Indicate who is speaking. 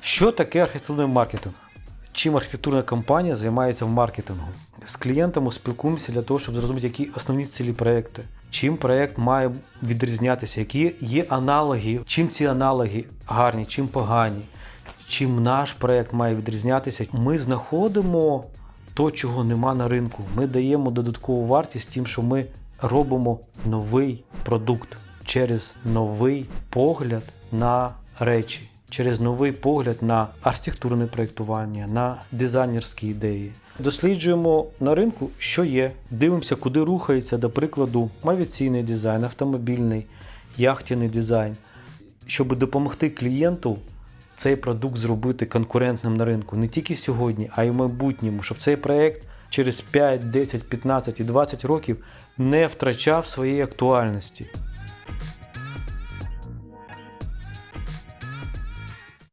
Speaker 1: Що таке архітектурний маркетинг? Чим архітектурна компанія займається в маркетингу? З клієнтами спілкуємося для того, щоб зрозуміти, які основні цілі проєкту. Чим проєкт має відрізнятися, які є аналоги, чим ці аналоги гарні, чим погані, чим наш проєкт має відрізнятися. Ми знаходимо то, чого нема на ринку. Ми даємо додаткову вартість тим, що ми робимо новий продукт через новий погляд на речі, через новий погляд на архітектурне проєктування, на дизайнерські ідеї. Досліджуємо на ринку, що є. Дивимося, куди рухається, до прикладу, авіаційний дизайн, автомобільний, яхтяний дизайн, щоб допомогти клієнту цей продукт зробити конкурентним на ринку не тільки сьогодні, а й в майбутньому, щоб цей проект через 5, 10, 15 і 20 років не втрачав своєї актуальності.